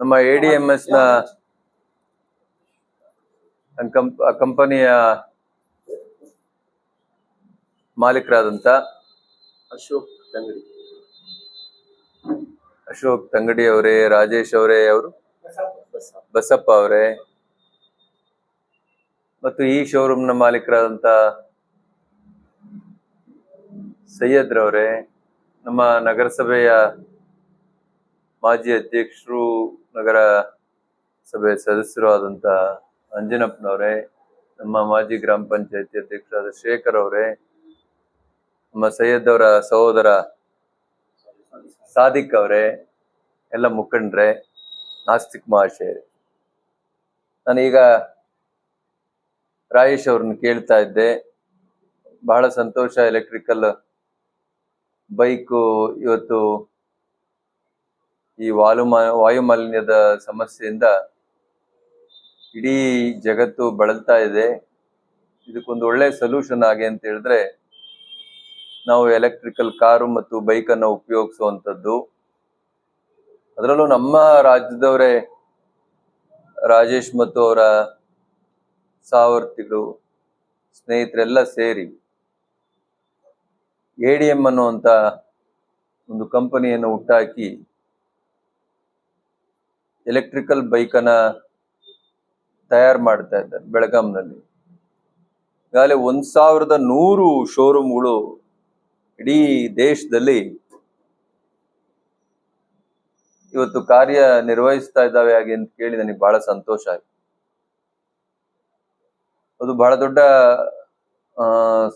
ನಮ್ಮ A D M ಎಸ್ನ ಕಂಪ್- ಕಂಪನಿಯ ಮಾಲೀಕರಾದಂತ ಅಶೋಕ್ ತಂಗಡಿ. ಅಶೋಕ್ ತಂಗಡಿ ಅವರೇ ರಾಜೇಶ್ ಅವರೇ ಅವರು ಬಸಪ್ಪ ಅವರೇ. ಮತ್ತು ಈ ಶೋರೂಮ್ನ ಮಾಲೀಕರಾದಂತ ಸೈಯದ್ ರವರೇ ನಮ್ಮ ನಗರಸಭೆಯ ಮಾಜಿ ಅಧ್ಯಕ್ಷರು ನಗರ ಸಭೆ ಸದಸ್ಯರು ಆದಂತ ಅಂಜನಪ್ಪನವರೇ, ನಮ್ಮ ಮಾಜಿ ಗ್ರಾಮ ಪಂಚಾಯತಿ ಅಧ್ಯಕ್ಷರಾದ ಶೇಖರ್ ಅವರೇ, ನಮ್ಮ ಸೈಯದ್ ಅವರ ಸಹೋದರ ಸಾದಿಕ್ ಅವರೇ, ಎಲ್ಲ ಮುಖಂಡ್ರೆ, ನಾಸ್ತಿಕ್ ಮಹಾಶಯರೇ. ನಾನೀಗ ರಾಯೇಶ್ ಅವ್ರನ್ನ ಕೇಳ್ತಾ ಇದ್ದೆ. ಬಹಳ ಸಂತೋಷ ಎಲೆಕ್ಟ್ರಿಕಲ್ ಬೈಕು ಇವತ್ತು ಈ ವಾಲು ವಾಯುಮಾಲಿನ್ಯದ ಸಮಸ್ಯೆಯಿಂದ ಇಡೀ ಜಗತ್ತು ಬಳಲ್ತಾ ಇದೆ. ಇದಕ್ಕೊಂದು ಒಳ್ಳೆ ಸೊಲ್ಯೂಷನ್ ಆಗಿ ಅಂತ ಹೇಳಿದ್ರೆ ನಾವು ಎಲೆಕ್ಟ್ರಿಕಲ್ ಕಾರು ಮತ್ತು ಬೈಕನ್ನು ಉಪಯೋಗಿಸುವಂಥದ್ದು. ಅದರಲ್ಲೂ ನಮ್ಮ ರಾಜ್ಯದವರೇ ರಾಜೇಶ್ ಮತ್ತು ಅವರ ಸಾವರ್ತಿಗಳು, ಸ್ನೇಹಿತರೆಲ್ಲ ಸೇರಿ ಎ ಡಿ ಎಂ ಅನ್ನುವಂಥ ಒಂದು ಕಂಪನಿಯನ್ನು ಹುಟ್ಟಾಕಿ ಎಲೆಕ್ಟ್ರಿಕಲ್ ಬೈಕನ್ನ ತಯಾರು ಮಾಡ್ತಾ ಇದ್ದಾರೆ ಬೆಳಗಾಂನಲ್ಲಿ. ಈಗಾಗಲೇ ಒಂದ್ ಸಾವಿರದ ನೂರು ಶೋರೂಮ್ಗಳು ಇಡೀ ದೇಶದಲ್ಲಿ ಇವತ್ತು ಕಾರ್ಯ ನಿರ್ವಹಿಸ್ತಾ ಇದ್ದಾವೆ ಹಾಗೆ ಅಂತ ಕೇಳಿ ನನಗೆ ಬಹಳ ಸಂತೋಷ ಆಯ್ತು. ಅದು ಬಹಳ ದೊಡ್ಡ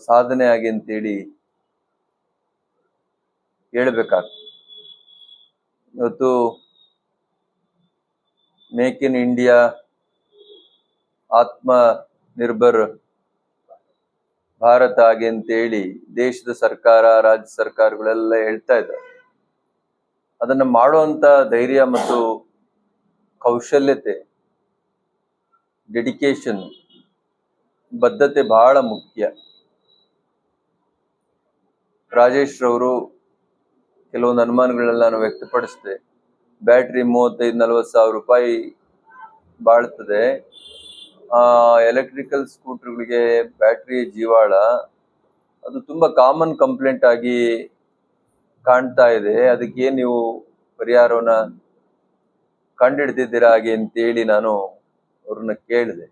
ಸಾಧನೆ ಆಗಿ ಅಂತೇಳಿ ಹೇಳ್ಬೇಕಾಗ್ತದೆ. ಇವತ್ತು ಮೇಕ್ ಇನ್ ಇಂಡಿಯಾ ಆತ್ಮ ನಿರ್ಭರ್ ಭಾರತ ಹಾಗೆ ಅಂತೇಳಿ ದೇಶದ ಸರ್ಕಾರ, ರಾಜ್ಯ ಸರ್ಕಾರಗಳೆಲ್ಲ ಹೇಳ್ತಾ ಇದ್ದಾರೆ. ಅದನ್ನ ಮಾಡುವಂತ ಧೈರ್ಯ ಮತ್ತು ಕೌಶಲ್ಯತೆ ಡೆಡಿಕೇಶನ್ ಬದ್ಧತೆ ಬಹಳ ಮುಖ್ಯ. ರಾಜೇಶ್ ರವರು ಕೆಲವೊಂದು ಅನುಮಾನಗಳನ್ನ ನಾನು ವ್ಯಕ್ತಪಡಿಸಿದೆ. ಬ್ಯಾಟ್ರಿ ಮೂವತ್ತೈದು, ನಲ್ವತ್ತು ಸಾವಿರ ರೂಪಾಯಿ ಬಾಳ್ತದೆ. Electrical ಸ್ಕೂಟ್ರ್ಗಳಿಗೆ battery ಜೀವಾಳ. ಅದು ತುಂಬ ಕಾಮನ್ ಕಂಪ್ಲೇಂಟ್ ಆಗಿ ಕಾಣ್ತಾ ಇದೆ. ಅದಕ್ಕೆ ನೀವು ಪರಿಹಾರವನ್ನ ಕಂಡಿಡ್ದಿದ್ದೀರಾ ಹಾಗೆ ಅಂತೇಳಿ ನಾನು ಅವ್ರನ್ನ ಕೇಳಿದೆ.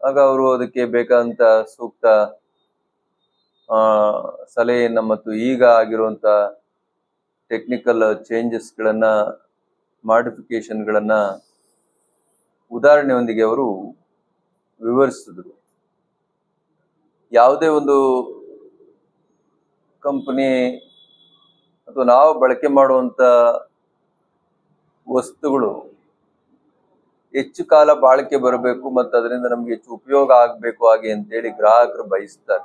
ಆಗ ಅವರು ಅದಕ್ಕೆ ಬೇಕಾದಂಥ ಸೂಕ್ತ ಸಲಹೆಯನ್ನ ಮತ್ತು ಈಗ ಆಗಿರುವಂತ ಟೆಕ್ನಿಕಲ್ ಚೇಂಜಸ್ಗಳನ್ನು ಮಾಡಿಫಿಕೇಶನ್ಗಳನ್ನು ಉದಾಹರಣೆಯೊಂದಿಗೆ ಅವರು ವಿವರಿಸಿದ್ರು. ಯಾವುದೇ ಒಂದು ಕಂಪನಿ ಅಥವಾ ನಾವು ಬಳಕೆ ಮಾಡುವಂಥ ವಸ್ತುಗಳು ಹೆಚ್ಚು ಕಾಲ ಬಾಳಿಕೆ ಬರಬೇಕು ಮತ್ತು ಅದರಿಂದ ನಮಗೆ ಹೆಚ್ಚು ಉಪಯೋಗ ಆಗಬೇಕು ಹಾಗೆ ಅಂತೇಳಿ ಗ್ರಾಹಕರು ಬಯಸ್ತಾರೆ.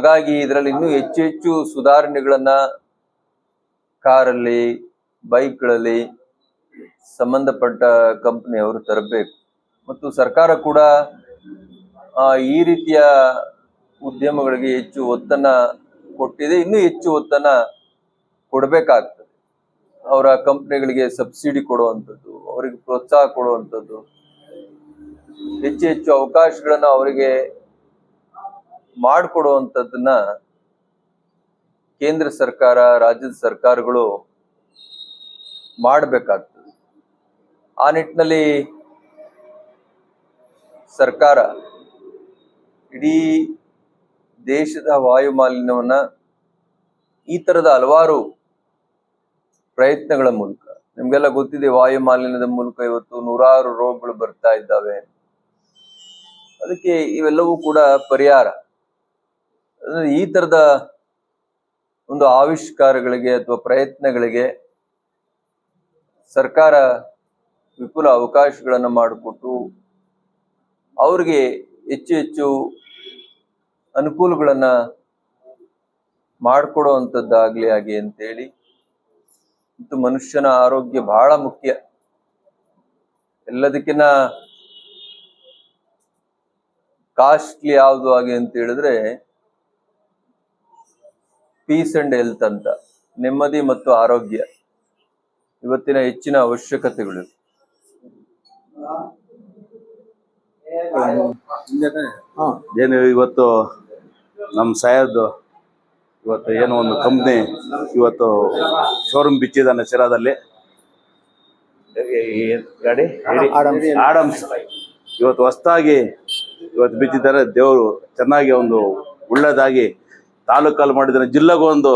ಹಾಗಾಗಿ ಇದರಲ್ಲಿ ಇನ್ನೂ ಹೆಚ್ಚು ಹೆಚ್ಚು ಸುಧಾರಣೆಗಳನ್ನ ಕಾರಲ್ಲಿ, ಬೈಕ್ಗಳಲ್ಲಿ ಸಂಬಂಧಪಟ್ಟ ಕಂಪನಿಯವರು ತರಬೇಕು. ಮತ್ತು ಸರ್ಕಾರ ಕೂಡ ಈ ರೀತಿಯ ಉದ್ಯಮಗಳಿಗೆ ಹೆಚ್ಚು ಒತ್ತನ್ನ ಕೊಟ್ಟಿದೆ. ಇನ್ನೂ ಹೆಚ್ಚು ಒತ್ತನ್ನ ಕೊಡಬೇಕಾಗ್ತದೆ. ಅವರ ಕಂಪನಿಗಳಿಗೆ ಸಬ್ಸಿಡಿ ಕೊಡುವಂಥದ್ದು, ಅವರಿಗೆ ಪ್ರೋತ್ಸಾಹ ಕೊಡುವಂಥದ್ದು, ಹೆಚ್ಚು ಹೆಚ್ಚು ಅವಕಾಶಗಳನ್ನ ಅವರಿಗೆ ಮಾಡಿಕೊಡುವಂಥದ್ದನ್ನ ಕೇಂದ್ರ ಸರ್ಕಾರ, ರಾಜ್ಯದ ಸರ್ಕಾರಗಳು ಮಾಡಬೇಕಾಗ್ತದೆ. ಆ ನಿಟ್ಟಿನಲ್ಲಿ ಸರ್ಕಾರ ಇಡೀ ದೇಶದ ವಾಯು ಮಾಲಿನ್ಯವನ್ನ ಈ ತರದ ಹಲವಾರು ಪ್ರಯತ್ನಗಳ ಮೂಲಕ, ನಿಮ್ಗೆಲ್ಲ ಗೊತ್ತಿದೆ ವಾಯು ಮಾಲಿನ್ಯದ ಮೂಲಕ ಇವತ್ತು ನೂರಾರು ರೋಗಗಳು ಬರ್ತಾ ಇದ್ದಾವೆ. ಅದಕ್ಕೆ ಇವೆಲ್ಲವೂ ಕೂಡ ಪರಿಹಾರ. ಈ ತರದ ಒಂದು ಆವಿಷ್ಕಾರಗಳಿಗೆ ಅಥವಾ ಪ್ರಯತ್ನಗಳಿಗೆ ಸರ್ಕಾರ ವಿಪುಲ ಅವಕಾಶಗಳನ್ನು ಮಾಡಿಕೊಟ್ಟು ಅವ್ರಿಗೆ ಹೆಚ್ಚು ಹೆಚ್ಚು ಅನುಕೂಲಗಳನ್ನ ಮಾಡಿಕೊಡುವಂಥದ್ದಾಗ್ಲಿ ಹಾಗೆ ಅಂತೇಳಿ ಮತ್ತು ಮನುಷ್ಯನ ಆರೋಗ್ಯ ಬಹಳ ಮುಖ್ಯ. ಎಲ್ಲದಕ್ಕಿನ್ನ ಕಾಸ್ಟ್ಲಿ ಯಾವುದು ಹಾಗೆ ಅಂತ ಹೇಳಿದ್ರೆ ಪೀಸ್ ಅಂಡ್ ಹೆಲ್ತ್ ಅಂತ. ನೆಮ್ಮದಿ ಮತ್ತು ಆರೋಗ್ಯ. ಇವತ್ತಿನ ಹೆಚ್ಚಿನ ಅವಶ್ಯಕತೆಗಳು. ಏನು ಇವತ್ತು ನಮ್ಮ ಸಾಯದ್ ಇವತ್ತು ಏನೋ ಒಂದು ಕಂಪ್ನಿ ಇವತ್ತು ಶೋರೂಮ್ ಬಿಚ್ಚಿದಾನೆ ಶಿರಾದಲ್ಲಿ. ಗಾಡಿ? ಆಡಮ್ಸ್ ಇವತ್ತು ಹೊಸ್ದಾಗಿ ಇವತ್ತು ಬಿಚ್ಚಿದ್ದಾರೆ. ದೇವರು ಚೆನ್ನಾಗಿ ಒಂದು ಒಳ್ಳೇದಾಗಿ ತಾಲೂಕಲ್ಲಿ ಮಾಡಿದ್ರೆ ಜಿಲ್ಲೆಗೂ ಒಂದು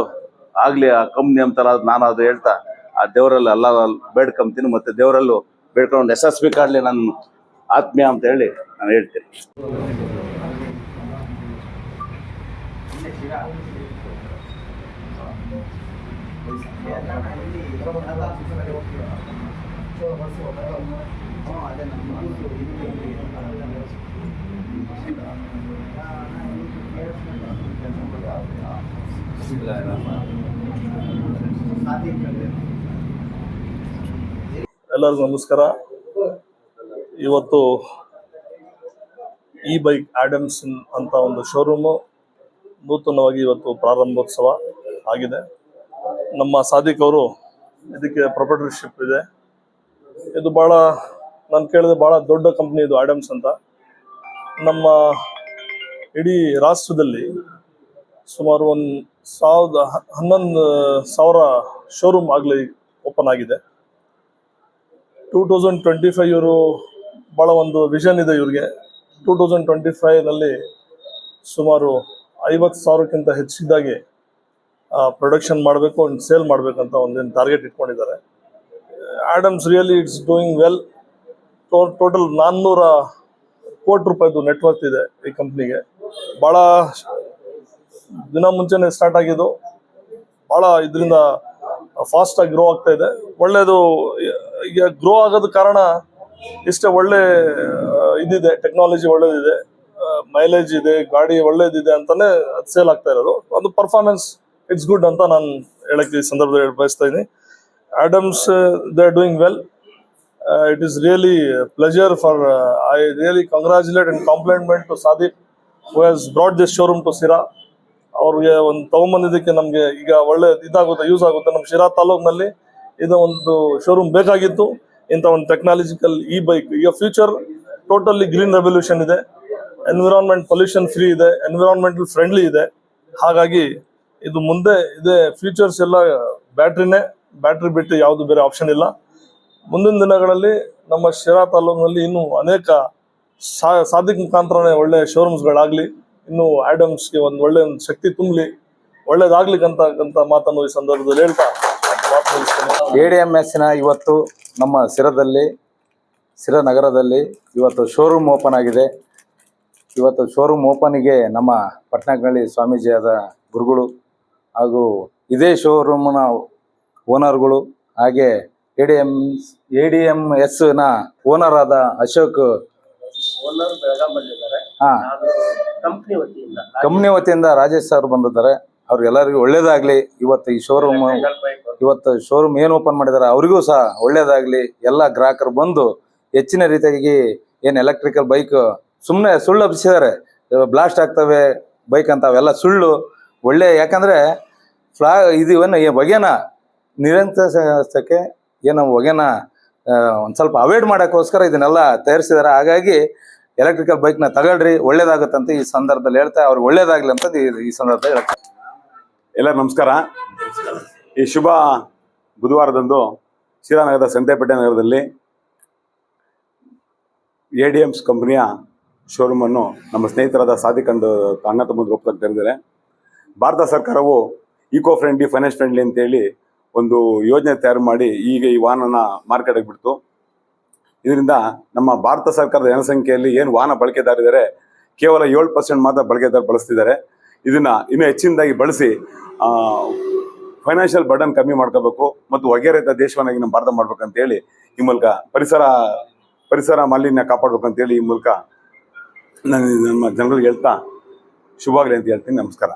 ಆಗ್ಲಿ ಆ ಕಂಪ್ನಿ ಅಂತಾರ ನಾನು ಅದು ಹೇಳ್ತಾ, ಆ ದೇವರಲ್ಲಿ ಎಲ್ಲ ಬೇಡ್ಕೊಂತೀನಿ ಮತ್ತೆ ದೇವರಲ್ಲೂ ಬೇಡ್ಕೊಂಡು ಯಶಸ್ವಿ ಕಾಡ್ಲಿ ನನ್ನ ಆತ್ಮೀಯ ಅಂತ ಹೇಳಿ ನಾನು ಹೇಳ್ತೀನಿ. ಎಲ್ಲರಿಗೂ ನಮಸ್ಕಾರ. ಇವತ್ತು ಇ ಬೈಕ್ ಆಡಮ್ಸ್ ಅಂತ ಒಂದು ಶೋರೂಮು ನೂತನವಾಗಿ ಇವತ್ತು ಪ್ರಾರಂಭೋತ್ಸವ ಆಗಿದೆ. ನಮ್ಮ ಸಾದಿಕ್ ಅವರು ಇದಕ್ಕೆ ಪ್ರೊಪರೇಟರ್ಶಿಪ್ ಇದೆ. ಇದು ಭಾಳ ನಾನು ಕೇಳಿದೆ ಭಾಳ ದೊಡ್ಡ ಕಂಪ್ನಿ ಇದು ಆಡಮ್ಸ್ ಅಂತ. ನಮ್ಮ ಇಡೀ ರಾಷ್ಟ್ರದಲ್ಲಿ ಸುಮಾರು ಒಂದು ಸಾವಿರದ ಹನ್ನೊಂದು ಸಾವಿರ ಶೋರೂಮ್ ಆಗಲಿ ಓಪನ್ ಆಗಿದೆ. ಟೂ ತೌಸಂಡ್ ಟ್ವೆಂಟಿ ಫೈವ್ ಇವರು ಭಾಳ ಒಂದು ವಿಷನ್ ಇದೆ ಇವ್ರಿಗೆ. ಟೂ ತೌಸಂಡ್ ಟ್ವೆಂಟಿ ಫೈವ್ನಲ್ಲಿ ಸುಮಾರು ಐವತ್ತು ಸಾವಿರಕ್ಕಿಂತ ಹೆಚ್ಚಿದ್ದಾಗೆ ಪ್ರೊಡಕ್ಷನ್ ಮಾಡಬೇಕು ಒಂದು ಸೇಲ್ ಮಾಡಬೇಕಂತ ಒಂದೇನು ಟಾರ್ಗೆಟ್ ಇಟ್ಕೊಂಡಿದ್ದಾರೆ. Adams really it's doing well total ನಾನ್ನೂರ ಕೋಟಿ ರೂಪಾಯಿದು ನೆಟ್ವರ್ಕ್ ಇದೆ ಈ ಕಂಪ್ನಿಗೆ ಭಾಳ ದಿನ ಮುಂಚೆನೆ ಸ್ಟಾರ್ಟ್ ಆಗಿದ್ದು ಭಾಳ ಇದರಿಂದ ಫಾಸ್ಟ್ ಆಗಿ ಗ್ರೋ ಆಗ್ತಾ ಇದೆ. ಒಳ್ಳೆಯದು ಈಗ ಗ್ರೋ ಆಗೋದ ಕಾರಣ ಇಷ್ಟೇ ಒಳ್ಳೆ ಇದಿದೆ ಟೆಕ್ನಾಲಜಿ ಒಳ್ಳೇದಿದೆ ಮೈಲೇಜ್ ಇದೆ, ಗಾಡಿ ಒಳ್ಳೇದಿದೆ ಅಂತಾನೆ ಅದು ಸೇಲ್ ಆಗ್ತಾ ಇರೋದು. ಅದು ಪರ್ಫಾರ್ಮೆನ್ಸ್ ಇಟ್ಸ್ ಗುಡ್ ಅಂತ ನಾನು ಹೇಳಕ್ಕೆ ಈ ಸಂದರ್ಭದಲ್ಲಿ ಬಯಸ್ತಾ ಇದ್ದೀನಿ. Adams they are doing well it is really pleasure for I really congratulate and compliment to Sadiq, who has brought this showroom to Sira. ಅವ್ರಿಗೆ ಒಂದು ತಗೊಂಬಂದಿದ್ದಕ್ಕೆ ನಮಗೆ ಈಗ ಒಳ್ಳೆ ಇದಾಗುತ್ತೆ ಯೂಸ್ ಆಗುತ್ತೆ. ನಮ್ಮ ಶಿರಾ ತಾಲೂಕಿನಲ್ಲಿ ಇದು ಒಂದು ಶೋರೂಮ್ ಬೇಕಾಗಿತ್ತು. ಇಂಥ ಒಂದು ಟೆಕ್ನಾಲಜಿಕಲ್ ಇ ಬೈಕ್ ಈಗ ಫ್ಯೂಚರ್ ಟೋಟಲಿ ಗ್ರೀನ್ ರೆವಲ್ಯೂಷನ್ ಇದೆ. ಎನ್ವಿರಾನ್ಮೆಂಟ್ ಪೊಲ್ಯೂಷನ್ ಫ್ರೀ ಇದೆ ಎನ್ವಿರಾನ್ಮೆಂಟಲ್ ಫ್ರೆಂಡ್ಲಿ ಇದೆ. ಹಾಗಾಗಿ ಇದು ಮುಂದೆ ಇದೆ ಫ್ಯೂಚರ್ಸ್ ಎಲ್ಲ ಬ್ಯಾಟ್ರಿನೇ ಬ್ಯಾಟ್ರಿ ಬಿಟ್ಟು ಯಾವುದು ಬೇರೆ ಆಪ್ಷನ್ ಇಲ್ಲ. ಮುಂದಿನ ದಿನಗಳಲ್ಲಿ ನಮ್ಮ ಶಿರಾ ತಾಲೂಕಿನಲ್ಲಿ ಇನ್ನೂ ಅನೇಕ ಸಾ, ಸಾಧಿಕ ಮುಖಾಂತರನೇ ಒಳ್ಳೆ ಶೋರೂಮ್ಸ್ಗಳಾಗಲಿ ಇನ್ನು ಆಡಮ್ಸ್ಗೆ ಒಂದು ಒಳ್ಳೆ ಒಂದು ಶಕ್ತಿ ತುಂಬಲಿ ಒಳ್ಳೇದಾಗ್ಲಿಕ್ಕಂತ ಅಂತ ಮಾತನ್ನು ಈ ಸಂದರ್ಭದಲ್ಲಿ ಹೇಳ್ತಾ ಎ ಡಿ ಎಂ ಎಸ್ನ ಇವತ್ತು ನಮ್ಮ ಸಿರದಲ್ಲಿ ಸಿರ ನಗರದಲ್ಲಿ ಇವತ್ತು ಶೋರೂಮ್ ಓಪನ್ ಆಗಿದೆ. ಇವತ್ತು ಶೋರೂಮ್ ಓಪನಿಗೆ ನಮ್ಮ ಪಟ್ನಾಗಳ್ಳಿ ಸ್ವಾಮೀಜಿಯಾದ ಗುರುಗಳು ಹಾಗೂ ಇದೇ ಶೋರೂಮ್ನ ಓನರ್ಗಳು ಹಾಗೆ A D M A D M ಎಸ್ನ ಓನರ್ ಆದ ಅಶೋಕ್. ಓನರ್ ಬೆಳಗಾಂ ಬಂದಿದ್ದಾರೆ. ಹಾಂ. ಕಂಪ್ನಿ ವತಿಯಿಂದ ಕಂಪ್ನಿ ವತಿಯಿಂದ ರಾಜೇಶ್ ಸರ್ ಬಂದಿದ್ದಾರೆ. ಅವ್ರಿಗೆಲ್ಲರಿಗೂ ಒಳ್ಳೇದಾಗ್ಲಿ. ಇವತ್ತು ಈ ಶೋರೂಮ್ ಇವತ್ತು ಶೋರೂಮ್ ಏನು ಓಪನ್ ಮಾಡಿದ್ದಾರೆ ಅವರಿಗೂ ಸಹ ಒಳ್ಳೇದಾಗ್ಲಿ. ಎಲ್ಲ ಗ್ರಾಹಕರು ಬಂದು ಹೆಚ್ಚಿನ ರೀತಿಯಾಗಿ ಏನು ಎಲೆಕ್ಟ್ರಿಕಲ್ ಬೈಕ್ ಸುಮ್ಮನೆ ಸುಳ್ಳು ಹಬ್ಬಿಸಿದ್ದಾರೆ. ಬ್ಲಾಸ್ಟ್ ಆಗ್ತವೆ ಬೈಕ್ ಅಂತ ಅವೆಲ್ಲ ಸುಳ್ಳು. ಒಳ್ಳೆ ಯಾಕಂದ್ರೆ ಫ್ಲಾ ಇದು ಏನು ಬಗೆನ ನಿರಂತರಕ್ಕೆ ಏನು ಹೊಗೆನ ಒಂದು ಸ್ವಲ್ಪ ಅವಾಯ್ಡ್ ಮಾಡೋಕ್ಕೋಸ್ಕರ ಇದನ್ನೆಲ್ಲ ತಯಾರಿಸಿದ್ದಾರೆ. ಹಾಗಾಗಿ ಎಲೆಕ್ಟ್ರಿಕಲ್ ಬೈಕ್ನ ತಗೊಳ್ರಿ, ಒಳ್ಳೇದಾಗುತ್ತಂತ ಈ ಸಂದರ್ಭದಲ್ಲಿ ಹೇಳ್ತಾ, ಅವ್ರಿಗೆ ಒಳ್ಳೇದಾಗಲಿ ಅಂತ ಈ- ಸಂದರ್ಭದಲ್ಲಿ ಹೇಳ್ತಾರೆ ಎಲ್ಲ ನಮಸ್ಕಾರ. ಈ ಶುಭ ಬುಧವಾರದಂದು ಶ್ರೀರಾನಗರದ ಸಂತೆಪೇಟೆ ನಗರದಲ್ಲಿ ಎ ಡಿ ಎಮ್ಸ್ ಕಂಪನಿಯ ಶೋರೂಮನ್ನು ನಮ್ಮ ಸ್ನೇಹಿತರಾದ ಸಾದಿಕ್ ಅಂಡ್ ಅಣ್ಣ ತಮ್ಮದ ರೂಪದಲ್ಲಿ ತೆರೆದಿದ್ದಾರೆ ಭಾರತ ಸರ್ಕಾರವು ಈಕೋ ಫ್ರೆಂಡ್ಲಿ ಫೈನಾನ್ಸ್ ಫ್ರೆಂಡ್ಲಿ ಅಂತೇಳಿ ಒಂದು ಯೋಜನೆ ತಯಾರು ಮಾಡಿ ಈಗ ಈ ವಾಹನನ ಮಾರ್ಕೆಟಿಗೆ ಬಿಡ್ತು. ಇದರಿಂದ ನಮ್ಮ ಭಾರತ ಸರ್ಕಾರದ ಜನಸಂಖ್ಯೆಯಲ್ಲಿ ಏನು ವಾಹನ ಬಳಕೆದಾರಿದ್ದಾರೆ ಕೇವಲ ಏಳು ಪರ್ಸೆಂಟ್ ಮಾತ್ರ ಬಳಕೆದಾರ ಬಳಸ್ತಿದ್ದಾರೆ. ಇದನ್ನು ಇನ್ನೂ ಹೆಚ್ಚಿನದಾಗಿ ಬಳಸಿ ಫೈನಾನ್ಷಿಯಲ್ ಬರ್ಡನ್ ಕಮ್ಮಿ ಮಾಡ್ಕೋಬೇಕು ಮತ್ತು ಹೊಗೆ ರಹಿತ ದೇಶವನ್ನಾಗಿ ನಮ್ಮ ಭಾರತ ಮಾಡ್ಬೇಕಂತ ಹೇಳಿ ಈ ಮೂಲಕ ಪರಿಸರ ಪರಿಸರ ಮಾಲಿನ್ಯ ಕಾಪಾಡ್ಬೇಕಂತೇಳಿ ಈ ಮೂಲಕ ನಾನು ನಮ್ಮ ಜನರಿಗೆ ಹೇಳ್ತಾ ಶುಭವಾಗಲಿ ಅಂತ ಹೇಳ್ತೀನಿ. ನಮಸ್ಕಾರ.